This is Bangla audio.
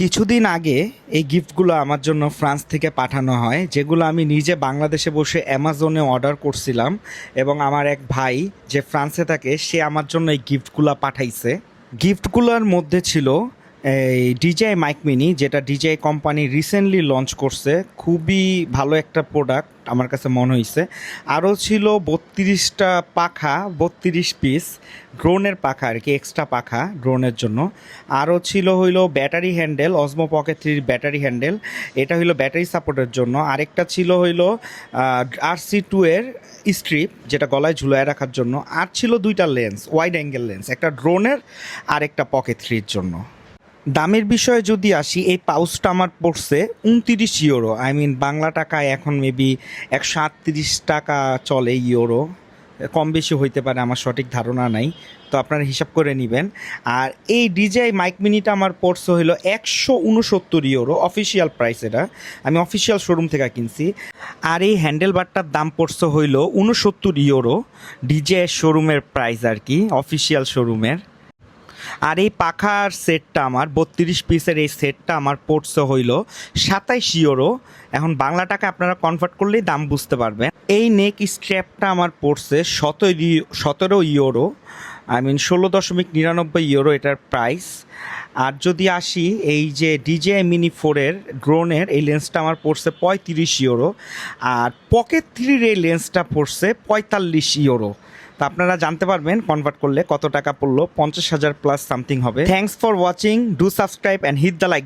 কিছুদিন আগে এই গিফটগুলো আমার জন্য ফ্রান্স থেকে পাঠানো হয়, যেগুলো আমি নিজে বাংলাদেশে বসে অ্যামাজনে অর্ডার করছিলাম এবং আমার এক ভাই যে ফ্রান্সে থাকে, সে আমার জন্য এই গিফটগুলো পাঠাইছে। গিফটগুলোর মধ্যে ছিল এই ডিজাই মাইক মিনি যেটা ডিজাই কোম্পানি রিসেন্টলি লঞ্চ করছে, খুবই ভালো একটা প্রোডাক্ট আমার কাছে মনে হয়েছে আরও ছিল বত্রিশটা পাখা, বত্রিশ পিস ড্রোনের পাখা আর কি এক্সট্রা পাখা ড্রোনের জন্য। আরও ছিল হইল ব্যাটারি হ্যান্ডেল অসমো পকেট থ্রির ব্যাটারি হ্যান্ডেল এটা হইল ব্যাটারি সাপোর্টের জন্য। আরেকটা ছিল হইল আর সি টু এর স্ট্রিপ যেটা গলায় ঝুলায় রাখার জন্য। আর ছিল দুইটা লেন্স ওয়াইড অ্যাঙ্গেল লেন্স একটা ড্রোনের আর একটা পকেট থ্রির জন্য। দামের বিষয়ে যদি আসি, এই পাউচটা আমার পড়ছে উনতিরিশ ইউরো। আই মিন বাংলা টাকায় এখন মেবি একশো আটত্রিশ টাকা চলে ইউরো। কম বেশি হইতে পারে, আমার সঠিক ধারণা নাই, তো আপনারা হিসাব করে নেবেন। আর এই ডিজাই মাইক মিনিটা আমার পড়ছে হইল একশো উনসত্তর ইউরো অফিসিয়াল প্রাইস এটা। আমি অফিসিয়াল শোরুম থেকে কিনছি। আর এই হ্যান্ডেল বারটার দাম পড়ছে হইল উনসত্তর ইউরো ডিজে শোরুমের প্রাইস আর কি অফিসিয়াল শোরুমের আর এই পাখার সেটটা আমার, বত্রিশ পিসের এই সেটটা আমার পড়ছে হইল সাতাইশ ইউরো এখন বাংলা টাকা আপনারা কনভার্ট করলেই দাম বুঝতে পারবেন। এই নেক স্ট্র্যাপটা আমার পড়ছে সতেরো সতেরো ইউরো আই মিন ষোলো দশমিক নিরানব্বই ইউরো এটার প্রাইস আর যদি আসি, এই যে ডিজে মিনি ফোরের ড্রোনের এই লেন্সটা আমার পড়ছে পঁয়ত্রিশ ইউরো আর পকেট থ্রির এই লেন্সটা পড়ছে পঁয়তাল্লিশ ইউরো তা আপনারা জানতে পারবেন কনভার্ট করলে কত টাকা পড়ল, পঞ্চাশ হাজার প্লাস সামথিং হবে। Thanks for watching do subscribe and hit the like